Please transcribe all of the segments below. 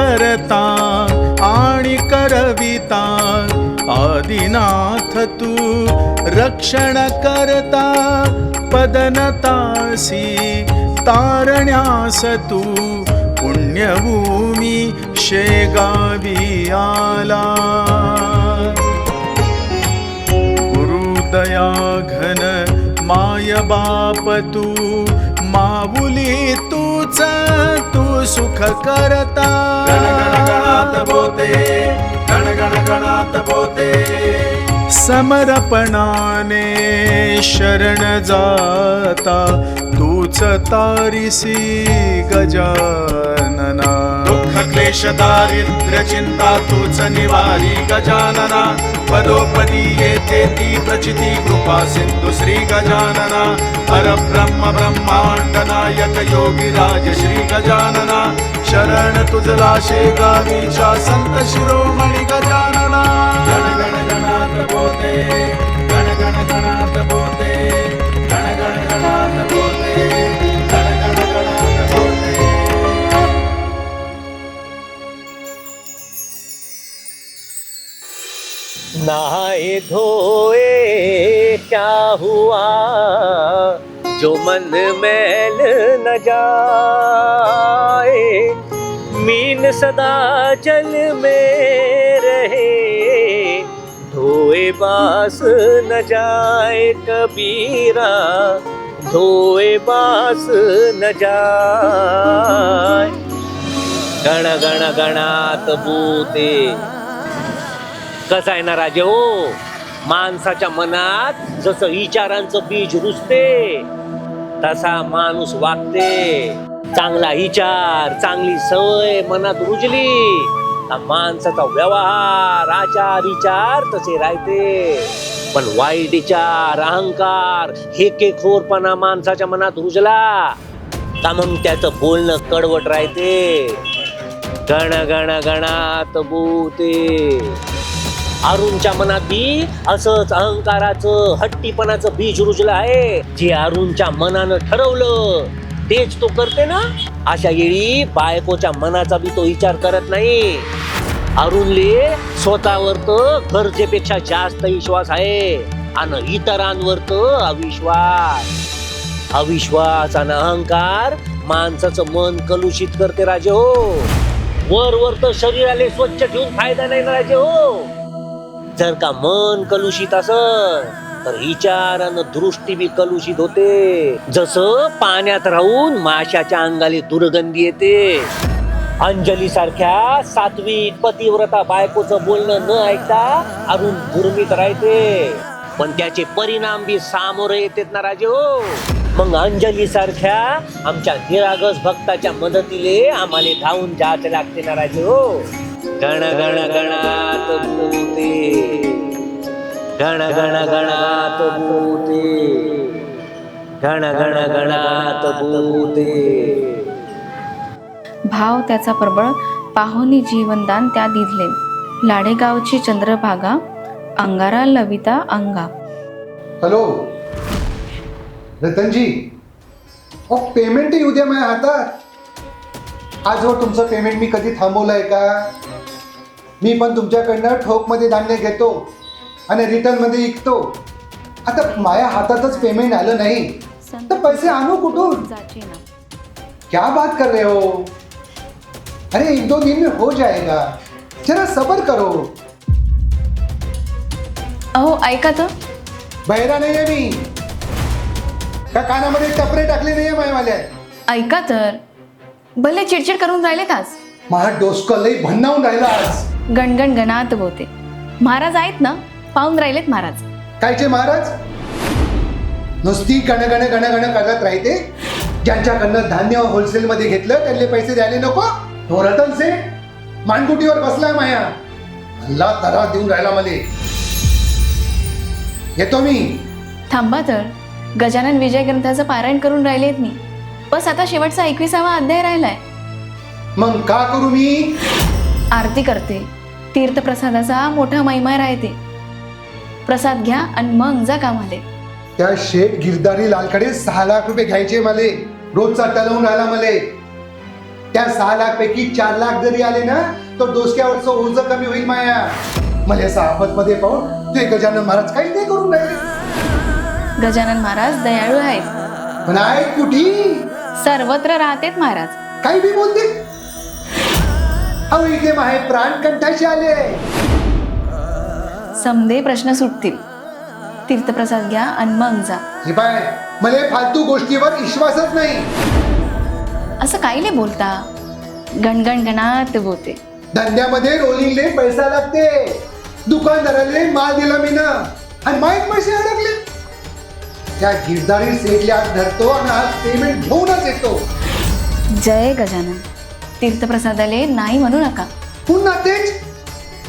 करता आणि करविता. आदिनाथ तू रक्षण करता पदनतासी तारण्यास तू पुण्यभूमी शेगावी आला गुरुदया घन माय बाप तू माऊली तूच तू सुख करता. गणगणात बोते गणगणगणात बोते. समर्पणाने शरण जाता. तूच तारिसी गजानना. दुःख क्लेश दारिद्र्य चिंता तूच निवारी गजानना. ती येते ती प्रचिती कृपा सिंधू श्री गजानना. परब्रह्म ब्रह्मांड नायक योगी राज श्री गजानना. शरण तुझला शेगावीच्या संत शिरोमणी गजानना. गण गण गणात नहाए धोए क्या हुआ? जो मन मैल न जाए मीन सदा जल में रहे। धोए बास न जाए कबीरा धोए बास न जाए। गण गण गणात भूते कसं आहे ना राजे हो? माणसाच्या मनात जसं विचारांचं बीज रुजते तसा माणूस वागते. चांगला विचार चांगली सवय मनात रुजली माणसाचा व्यवहार आचार विचार तसे राहते. पण वाईट विचार अहंकार हे खोरपणा माणसाच्या मनात रुजला का मग त्याचं बोलणं कडवट राहते. गण गण गणात भूते अरुणच्या मनात बी असंच अहंकाराचं हट्टीपणाचं बीज रुजलं आहे. जे अरुणच्या मनानं ठरवलं तेच तो करते ना? अशा वेळी बायकोच्या मनाचा बी तो विचार करत नाही. अरुणले स्वतःवर तर गरजेपेक्षा जास्त विश्वास आहे आणि इतरांवर तर अविश्वास. अविश्वास आणि अहंकार माणसाचं मन कलुषित करते राजे हो. वर वर तर शरीराला स्वच्छ ठेवून फायदा नाही ना राजे हो. जर का मन कलुषित असल तर विचार आणि दृष्टी बी कलुषित होते. जसं पाण्यात राहून माशाच्या अंगाली दुर्गंधी येते. अंजली सारख्या सात्विक पतिव्रता बायकोचं बोलणं न ऐकता अरुण गुरमीत राहते. पण त्याचे परिणाम बी सामोरे येतात ना राजे हो. मग अंजली सारख्या आमच्या निरागस भक्ताच्या मदतीले आम्हाला धावून जायचं लागते ना राजे हो. गण गण गणात भूते. गण गण गणात भूते. गण गण गणात भूते. भाव त्याचा प्रबळ पाहुनी जीवनदान त्या दिधले. लाडेगावची चंद्रभागा अंगारा लविता अंगा. हॅलो. रतनजी अहो पेमेंट येऊ द्या माझ्या हातात. आजवर तुमचं पेमेंट मी कधी थांबवलं आहे का? मी पण तुमच्याकडनं ठोकमध्ये धान्य घेतो आणि रिटर्नमध्ये विकतो आता माझ्या हातातच पेमेंट आलं नाही. तर पैसे आणू कुठून? क्या बात कर रहे हो? अरे एक दो दिन में हो जाएगा. जरा सबर करो. अहो ऐका तर. बहिरा नाही आहे मी. का कानामध्ये टपरे टाकले नाही आहे मायवाल्या ऐका तर. भले चिडचिड करून राहिलेत आज? माझा डोसकं लई भन्नावून राहिला आज. गणगण गणात बोते महाराज आहेत ना? पाहून राहिलेत महाराज. कायचे महाराज? नुसती गण गण गण गण करत राहते? ज्यांच्याकडनं धान्य होलसेलमध्ये घेतलं त्यांना पैसे द्यायला नको? तो रतन से मानकुटीवर बसलाय माया. हल्ला तरा देऊन राहिला मले. येतो मी. थांबा तर गजानन विजय ग्रंथाचं पारायण करून राहिलेत मी. बस आता शेवटचा एकविसावा अध्याय राहिलाय. मग का करू मी? आरती करते. तीर्थप्रसादाचा मोठा महिमा राहते प्रसाद घ्या आणि मग जा कामाले. त्या शेठ गिरदारी लालकडे सहा लाख रुपये घ्यायचे मले. रोजचा टलवून राहिला मले. त्या सहा लाख पैकी चार लाख जरी आले ना तर डोसक्यावरचं ओझ कमी होईल माया. मला साहबत मध्ये पाहून ते गजानन महाराज काही नाही करून राहिले. गजानन महाराज दयाळू आहेत. पण आहेत कुठी? सर्वत्र राहतेत महाराज. काही बी बोलते? अहो इथे प्राण कंठाशी आले. समदे प्रश्न सुटतील. तीर्थप्रसाद घ्या आणि मग जा. हे पाय मला फालतू गोष्टीवर विश्वासच नाही. असं काही नाही बोलता? गणगण गणात बोलते धंद्यामध्ये रोलिंगले पैसा लागते. दुकानदाराले माल दिला मी ना आणि माहीत पैसे अडकले. त्या गिरदारी सेटल्या धरतो आणि आज पेमेंट घेऊनच येतो. जय गजानन. तीर्थप्रसादाले नाही म्हणू नका. पुन्हा तेच?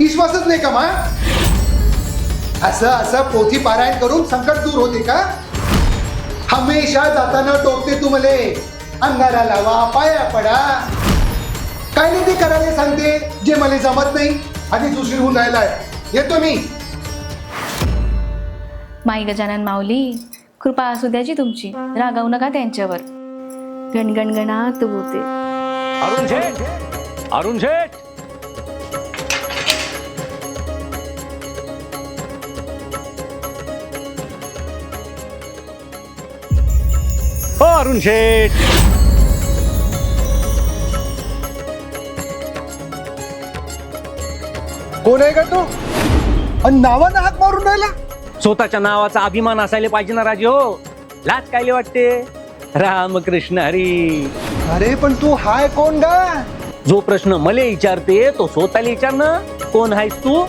विश्वासच नाही का मा? असं असं पोथी पारायण करून संकट दूर होते का? हमेशा जाताना टोकते तू मले. अंगारा लावा पाया पडा. काय नाही ते करायला सांगते जे मला जमत नाही. आणि दुसरी होऊन राहिलाय. येतो मी. माई गजानन माऊली कृपा असू द्याची तुमची. रागावू नका त्यांच्यावर. गणगण गणात बोलते अरुण शेठ. अरुण शेठ. हो अरुण शेठ. कोण आहे का तो? आणि नावानं हाक मारून राहिला? स्वतःच्या नावाचा अभिमान असायला पाहिजे ना राजे हो. लाज कायले वाटते? रामकृष्ण हरी. अरे पण तू हाय कोण गा? जो प्रश्न मले विचारते तो स्वतःला विचार ना कोण आहेस तू?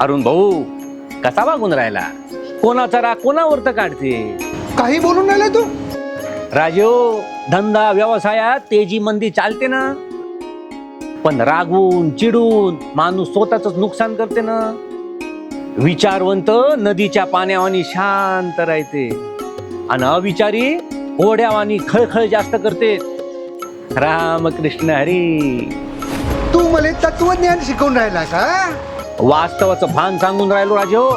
अरुण भाऊ कसा वागून राहिला? कोणाचा राग कोणावर तर काढते? काही बोलून राहिला तू? राजो धंदा व्यवसायात तेजी मंदी चालते ना. पण रागवून चिडून माणूस स्वतःच नुकसान करते ना. विचारवंत नदीच्या पाण्यावानी शांत राहते. आणि अविचारी ओढ्यावानी खळखळ जास्त करते. रामकृष्ण हरी. तू मला तत्वज्ञान शिकवून राहिला का वास्तवाचं भान सांगून राहिलो राजो.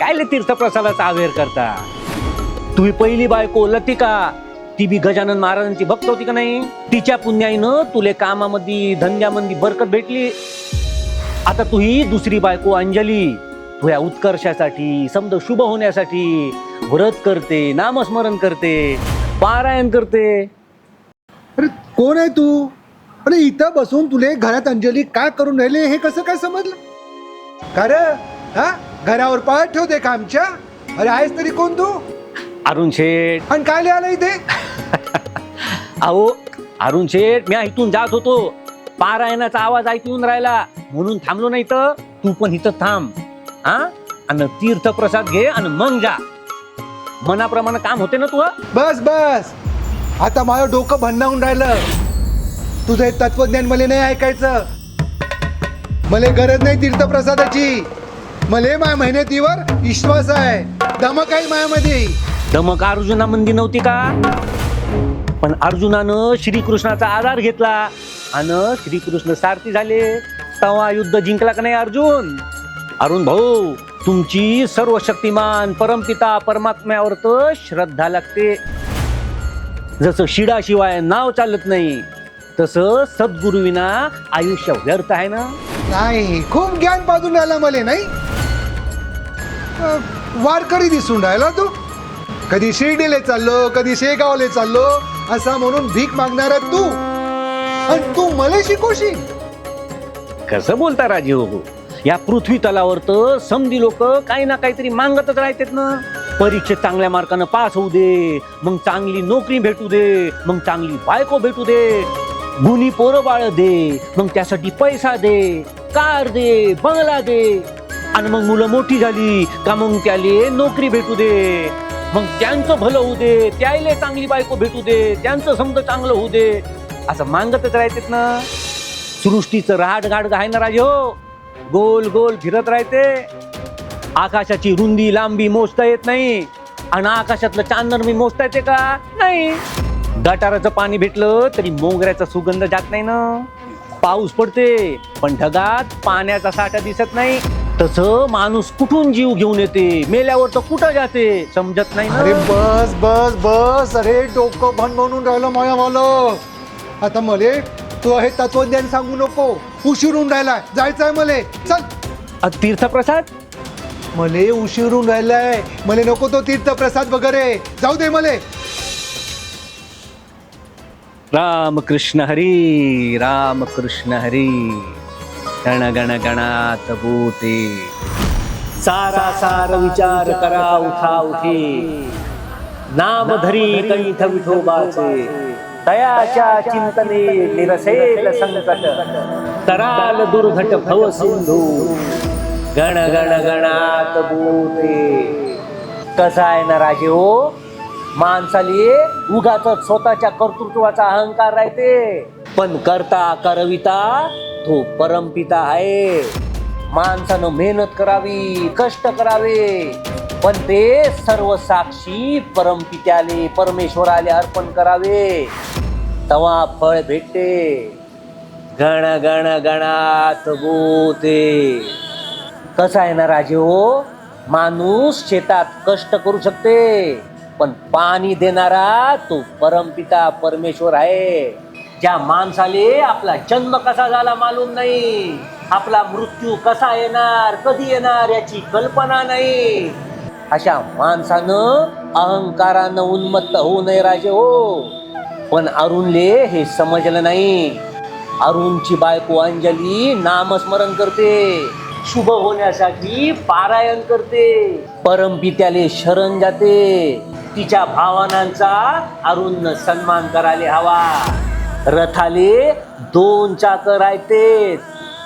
काय ले तीर्थप्रसादाचा आवेर करता? तुम्ही पहिली बायको लतिका ती बी गजानन महाराजांची भक्त होती का नाही? तिच्या पुण्याईनं तुले कामामध्ये धंद्यामध्ये बरकत भेटली. आता तू ही दुसरी बायको अंजली. तुझ्या उत्कर्षासाठी समज शुभ होण्यासाठी व्रत करते नामस्मरण करते पारायण करते. अरे कोण आहे तू? अरे इथं बसून तुले घरात अंजली काय करून राहिले हे कसं काय समजलं? का रे? हा? घरावर पाय ठेवते का आमच्या? अरे आहेस तरी कोण तू? अरुण शेठ. आणि काय लिहायला इथे? अहो अरुण शेठ मी इथून जात होतो. पारायणाचा आवाज ऐकून राहिला. म्हणून थांबलो नाही तर तू पण इथं थांब. हा? आणि तीर्थ प्रसाद घे आणि मग जा. मनाप्रमाणे काम होते ना तू बस बस. आता माझं डोकं भन्नावून राहिलं. तुझं हे तत्वज्ञान मला नाही ऐकायचं. मला गरज नाही तीर्थप्रसादाची. मला माझ्या मेहनतीवर विश्वास आहे. धमक आहे मायामध्ये दमक अर्जुना मंदी नव्हती का? पण अर्जुनानं श्रीकृष्णाचा आधार घेतला. आणि श्रीकृष्ण सारथी झाले. तेव्हा युद्ध जिंकला का नाही अर्जुन? अरुण भाऊ तुमची सर्व शक्तिमान परमपिता परमात्म्यावर तर श्रद्धा लागते. जसं शिडाशिवाय नाव चालत नाही तसं सद्गुरुविना आयुष्य व्यर्थ आहे ना? नाही खूप ज्ञान पाजून राहिला मला नाही? अं, वारकरी दिसून राहिला तू. कधी शिर्डीले चाललो कधी शेगावले चाललो असा म्हणून भीक मागणारा तू. आणि तू मला शिकवशील. कसं बोलता राजीव या पृथ्वी तलावर तर समधी लोक काही ना काहीतरी मागतच राहतात ना. परीक्षेत चांगल्या मार्कानं पास होऊ दे मग चांगली नोकरी भेटू दे मग चांगली बायको भेटू दे. गुणी पोरं बाळ दे मग त्यासाठी पैसा दे कार दे बंगला दे. आणि मग मुलं मोठी झाली का मग त्याले नोकरी भेटू दे. मग त्यांचं भलं होऊ दे त्याले चांगली बायको भेटू दे त्यांचं समजा चांगलं होऊ दे. असं मागतच राहतात ना. सृष्टीचं राहाट गाड आहे ना राजे हो. गोल गोल फिरत राहते. आकाशाची रुंदी लांबी मोजता येत नाही. आणि आकाशातलं चांदण मी मोजता येते का? नाही. गटाराचं पाणी भेटलं तरी मोगऱ्याचा सुगंध जात नाही ना. पाऊस पडते पण ढगात पाण्याचा साठा दिसत नाही. तसं माणूस कुठून जीव घेऊन येते? मेल्यावर तर कुठं जाते? समजत नाही अरे बस बस बस. अरे डोकं भन म्हणून राहिलं माया मला आता मले तू हे तत्वज्ञान सांगू नको. उशीर होऊन राहिलाय. जायचंय मले. चल. अ, तीर्थप्रसाद? मले उशीर होऊन राहिलाय. मले नको तो तीर्थप्रसाद वगैरे. जाऊ दे मले. राम कृष्ण हरी राम कृष्ण हरी. गण गण गणात भूते. सारा सार विचार करा उठा उठे. नाम धरी कंठ विठोबाचे. तयाच्या चिंतने निरसेल संकट. तराल दुर्घट भव सिंधू. गण गण गणात बोते. कसा आहे ना राजे हो? माणसाले उगाच स्वतःच्या कर्तृत्वाचा अहंकार राहते. पण करता करविता तो परमपिता आहे. माणसानं मेहनत करावी कष्ट करावे. पण ते सर्व साक्षी परमपित्याले परमेश्वराले अर्पण करावे. तवा फळ भेटते. गण गण गणात बोते. कसं आहे ना राजे हो? माणूस शेतात कष्ट करू शकते पण पाणी देणारा तो परमपिता परमेश्वर आहे. ज्या माणसाले आपला जन्म कसा झाला मालूम नाही. आपला मृत्यू कसा येणार कधी येणार याची कल्पना नाही. अशा माणसानं अहंकारानं उन्मत्त होऊ नये राजे हो. पण अरुणले हे समजलं नाही. अरुणची बायको अंजली नामस्मरण करते. शुभ होण्यासाठी पारायण करते. परमपित्याले शरण जाते. तिच्या भावनांचा अरुण सन्मान करायला हवा. रथाले दोन चाकर राहते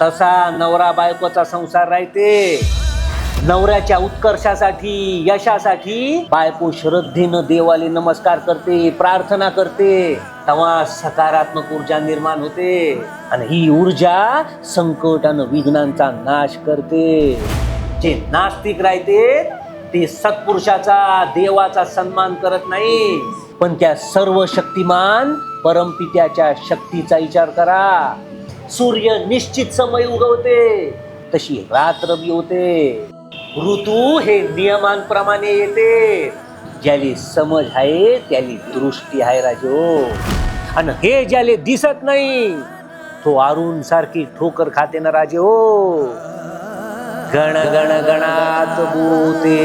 तसा नवरा बायकोचा संसार राहते. नवऱ्याच्या उत्कर्षासाठी यशासाठी बायको श्रद्धेनं देवाले नमस्कार करते प्रार्थना करते. तेव्हा सकारात्मक ऊर्जा निर्माण होते आणि ही ऊर्जा संकट आणि विघ्नांचा नाश करते. जे नास्तिक राहते ते सत्पुरुषाचा देवाचा सन्मान करत नाही. पण त्या सर्व शक्तिमान परमपित्याच्या शक्तीचा विचार करा. सूर्य निश्चित समय उगवते तशी रात्र बी होते. ऋतू हे नियमांप्रमाणे येते. ज्याली समज आहे त्याली दृष्टी आहे राजो. आणि हे ज्याले दिसत नाही तो अरुण सारखी ठोकर खाते ना राजे. हो गण गण गणात भूते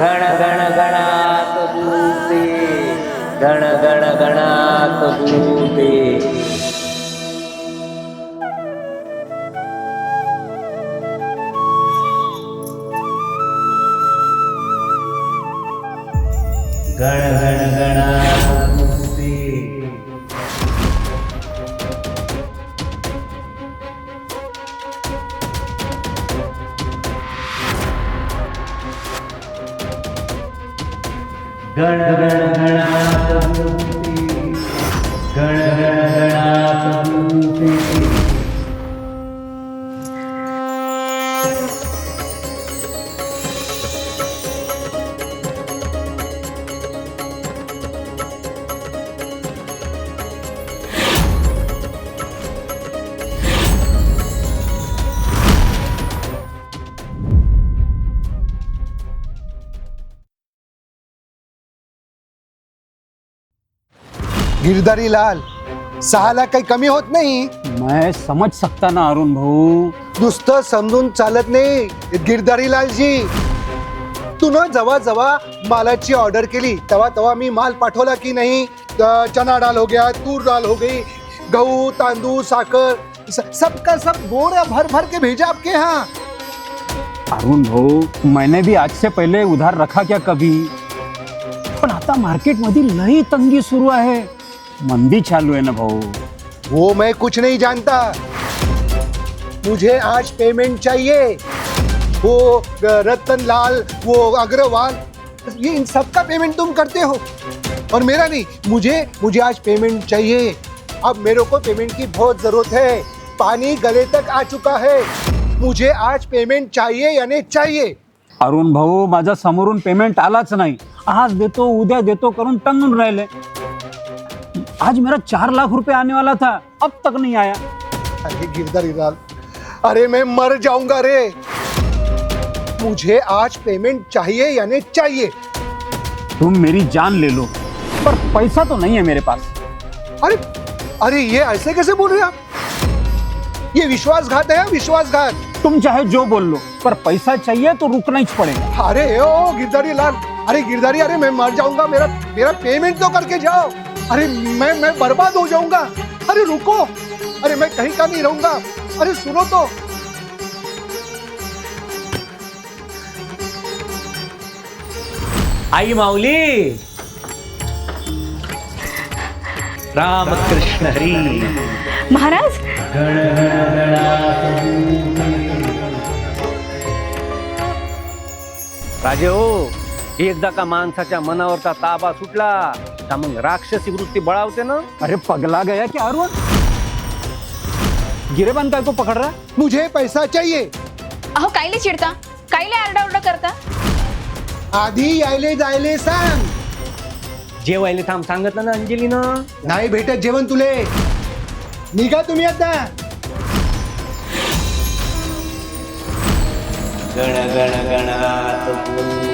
गण गण गणात भूते गण गण गणात भूते गण गण गणात भूते गण गण गिरधारी लाल सहा लाख काही कमी होत नाही. मैं समझ सकता ना अरुण भाऊ. नुसतं समजून चालत नाही गिरधारी लालजी. तू न जवा जवा मालाची ऑर्डर केली तेव्हा तेव्हा मी माल पाठवला की नाही? अ, चना डाल हो गया तूर डाल हो गई गहू तांदूळ साखर स- सबका सब बोरा भर भर के भेजा आपके यहाँ. अरुण भाऊ मैंने भी आज से पहले उधार रखा क्या कभी? पण आता मार्केट मध्ये लई तंगी सुरू आहे. मंदी चालू है ना भाऊ। वो मैं कुछ नहीं जानता। मुझे आज पेमेंट चाहिए। वो रतन लाल वो अग्रवाल ये इन सबका पेमेंट तुम करते हो। और मेरा नहीं मुझे मुझे आज पेमेंट चाहिए। अब मेरे को पेमेंट की बहुत ज़रूरत है। पानी गले तक आ चुका है। मुझे आज पेमेंट चाहिए यानी चाहिए? अरुण भाऊ माझा समोरून पेमेंट आलाच नाही. आज देतो उद्या देतो करून टंगून राहिले. आज मेरा चार लाख रुपए आने वाला था अब तक नहीं आया। अरे गिरधारी लाल अरे मैं मर जाऊँगा रे। मुझे आज पेमेंट चाहिए यानी चाहिए? तुम मेरी जान ले लो पर पैसा तो नहीं है मेरे पास। अरे अरे ये ऐसे कैसे बोल रहे हैं आप? ये विश्वासघात है विश्वासघात। तुम चाहे जो बोल लो पर पैसा चाहिए तो रुकना ही पड़ेगा। अरे ओ गिरधारी लाल अरे गिरधारी अरे मैं मर जाऊँगा मेरा मेरा पेमेंट तो करके जाओ। अरे मैं मैं बर्बाद हो जाऊँगा। अरे रुको। अरे मैं कहीं का नहीं रहूँगा। अरे सुनो तो। आई माउली राम कृष्ण हरी। महाराज? राजे हो एकदा का माणसाच्या मनावरचा ताबा सुटला. का मग राक्षसी वृत्ती बळावते ना? अरे पगला गया क्या अरुण? गिरेबान काय को पकड़ रहा? मुझे पैसा चाहिए। अहो कायले चिडता? कायले आरडाओरडा करता? आधी यायले जायले सांग। जेवायला थांब सांगितलं ना अंजलीनं? नाही भेटत जेवण तुले। निघा तुम्ही आता। गण गण गणात